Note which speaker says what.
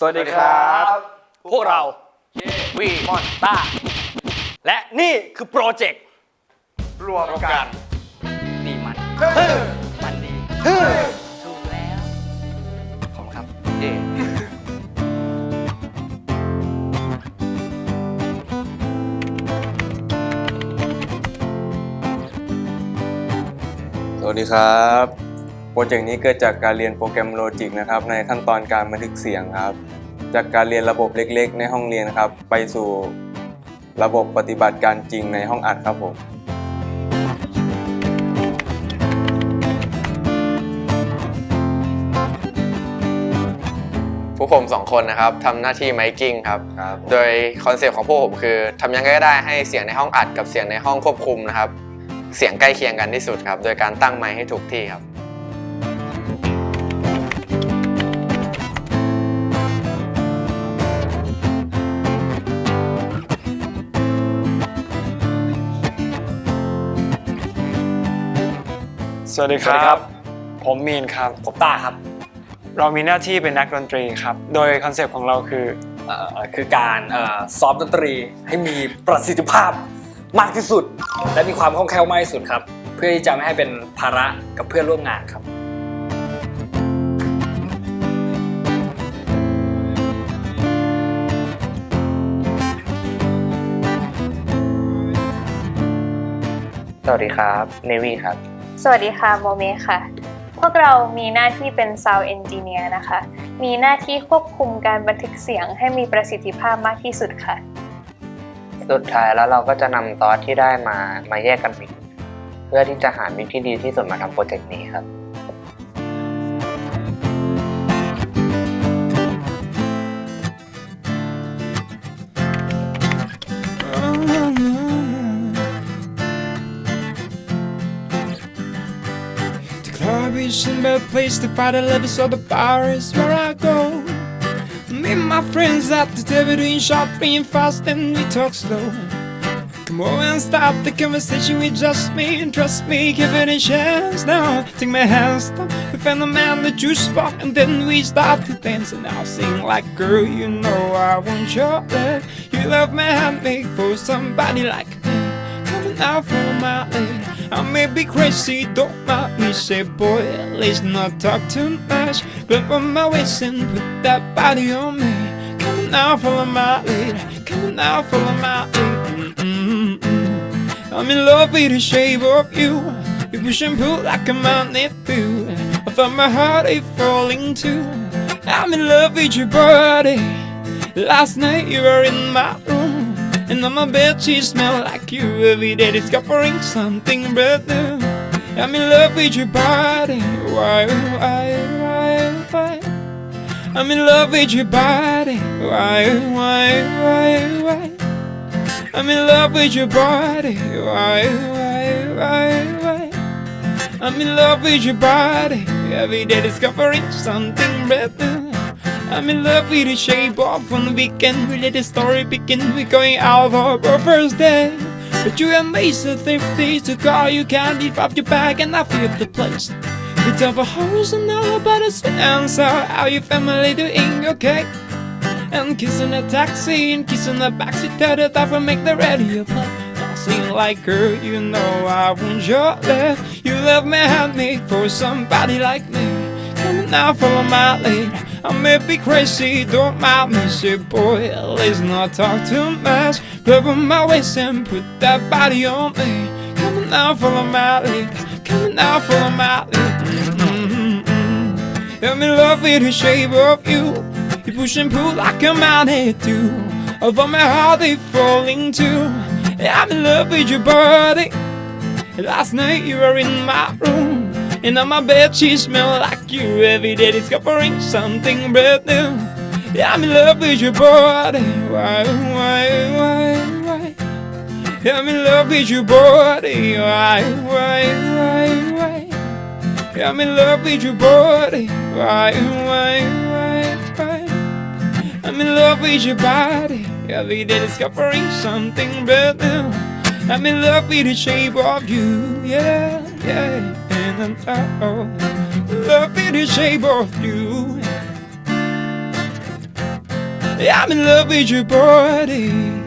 Speaker 1: สวัสดีครับ
Speaker 2: พวกเราวีมอนต้า และนี่คือโปรเจกต์
Speaker 1: รวมกัน
Speaker 2: ดีมัน
Speaker 1: เฮ้ย
Speaker 2: มันดี
Speaker 1: เฮ้ย
Speaker 2: ถูกแล้ว ขอบคุณครับเย่
Speaker 3: สวัสดีครับโป รเจกต์นี้เกิดจากการเรียนโปรแกรมโลจิกนะครับในขั้นตอนการบันทึกเสียงครับ จากการเรียนระบบเล็กๆ ในห้องเรียนครับ ไปสู่ระบบปฏิบัติการจริงในห้องอัดครับผม
Speaker 4: พวกผมสองคนนะครับทำหน้าที่ไมกิ้งครับ
Speaker 3: ครับ
Speaker 4: โดยคอนเซปต์ของพวกผมคือทำยังไงก็ได้ให้เสียงในห้องอัดกับเสียงในห้องควบคุมนะครับ เสียงใกล้เคียงกันที่สุดครับ โดยการตั้งไมค์ให้ถูกที่ครับ
Speaker 5: สวัสดีค
Speaker 2: สวัสดี
Speaker 5: รั
Speaker 2: ครับบ
Speaker 5: ผมมีนครับ
Speaker 2: ผมต้าครับ
Speaker 5: เรามีหน้าที่เป็นนักดนตรีครับ โดยคอนเซปต์ของเราคือ
Speaker 2: เอ่อคือการเอ่อซ้อมดนตรีให้มีประสิทธิภาพมากที่สุด และมีความคล่องแคล่วมากที่สุดครับ เพื่อที่จะไม่ให้เป็นภาระกับเพื่อนร่วมงานครับ
Speaker 4: สวัสดีครับ เนวี่ครับ
Speaker 6: สวัสดีค่ะโมเมค่ะ พวกเรามีหน้าที่เป็น Sound Engineer นะคะ มีหน้าที่ควบคุมการบันทึกเสียงให้มีประสิทธิภาพมากที่สุดค่ะ
Speaker 7: สุดท้ายแล้วเราก็จะนำซอสที่ได้มามาแยกกันมิกซ์เพื่อที่จะหามิกซ์ที่ดีที่สุดมาทำโปรเจกต์นี้ครับ
Speaker 8: a better place to find a level, so the bar is where I go. Me and my friends at the table doing shopping fast and we talk slow. Come on and stop the conversation with just me and trust me, give it a chance now. Take my hand, stop, we find the man that you spot, and then we start to dance. And I'll sing like, girl, you know I want your love. You love my hand made for somebody like me. Coming out from my lead. I may be crazy, don't mind me. Say, boy, let's not talk too much. Grab on my waist and put that body on me. Coming out, follow my lead. Coming out, follow my lead. I'm in love with the shape of you. You push and pull like a magnet do. I thought my heart is falling too. I'm in love with your body. Last night you were in my. And on my bed she smell like you Every day discovering something brand new I'm in love with your body. Why, why, why, why? I'm in love with your body. Why, why, why, why? I'm in love with your body. Why, why, why, why? I'm in love with your body. Every day discovering something brand new I'm in love with the shape of on the weekend. We let the story begin. We're going out for our first day. But you amaze the things to call. You can't leave up your bag, and I feel the place. Of a horse and all about a sweet answer. How your family doing? Okay. And kissing the taxi and kissing the backseat. Tell the driver make the radio play. Sing like girl, you know I want your love. You love me handmade for somebody like me. Come now, follow my lead. I may be crazy, don't mind me. Say, boy, let's not talk too much. Grab on my waist and put that body on me. On now, follow my lead. On now, follow my lead. I'm in love with the shape of you. You push and pull like a magnet do. Although my heart is falling too. I'm in love with your body. Last night you were in my room. And on my bed she smelled like you Every day discovering something brand new. I'm in love with your body. Why, why, why, why? I'm in love with your body. Why, why, why, why? I'm in love with your body. Why, why, why, why? I'm in love with your body. Every day discovering something brand new. I'm in love with the shape of you, yeah, yeah. And I'm oh, with the shape of you. I'm in love with your body.